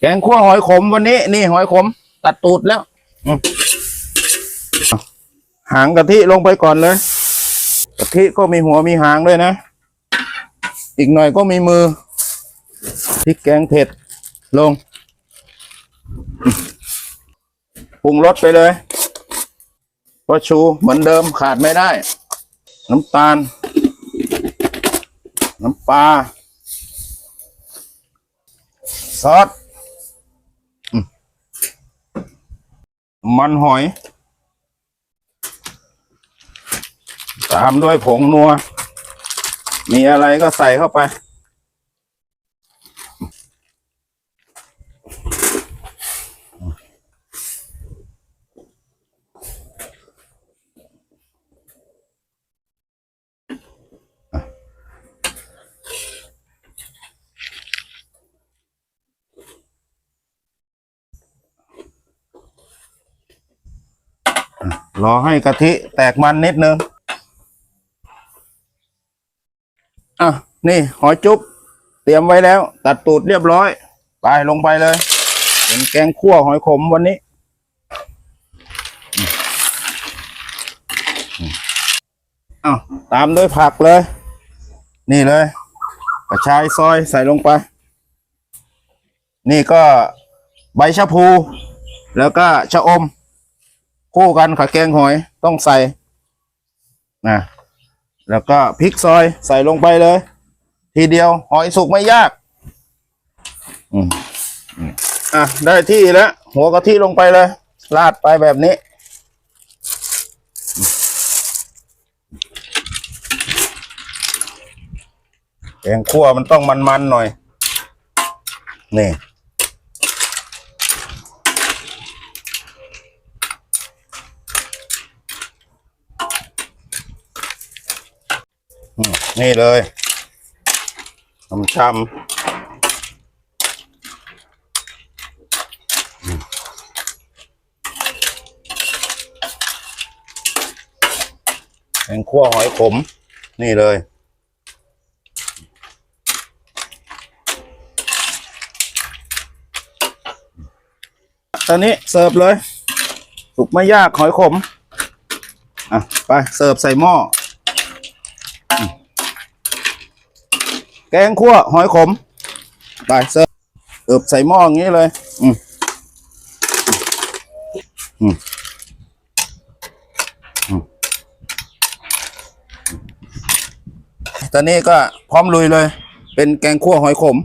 แกงคั่วหอยขมวันนี้ นี่หอยขม ตัดตูดแล้วหางกะทิลงไปก่อนเลยกะทิก็มีหัวมีหางด้วยนะ อีกหน่อยก็มีมือพริกแกงเผ็ดลงปรุงรสไปเลยก็ชูเหมือนเดิมขาดไม่ได้ น้ำตาล น้ำปลาซอสอืม มันหอย ตามด้วยผงนัว มีอะไรก็ใส่เข้าไป รอให้กะทิแตกมันนิดนึง อะ นี่หอยจุ๊บเตรียมไว้แล้ว ตัดตูดเรียบร้อย ไปลงไปเลย เป็นแกงคั่วหอยขมวันนี้ อ้าวตามด้วยผักเลย นี่เลย กระชายซอยใส่ลงไป นี่ก็ใบชะพู แล้วก็ชะอม คู่กันกับแกงหอยต้องใส่นะแล้วก็พริกซอยใส่ลงไปเลย ทีเดียวหอยสุกไม่ยากอืมอะได้ที่แล้วหัวกะทิลงไปเลยราดไปแบบนี้ แกงคั่วมันต้องมันๆหน่อย นี่ นี่เลยชำชำแกงคั่วหอยขม นี่เลย ตอนนี้เสิร์ฟเลยสุกไม่ยากหอยขม อะ ไป เสิร์ฟใส่หม้อ แกงคั่วหอยขม ไปเสิร์ฟเอิบใส่หม้ออย่างนี้เลย อืมอืมอืมตอนนี้ก็พร้อมลุยเลย เป็นแกงคั่วหอยขม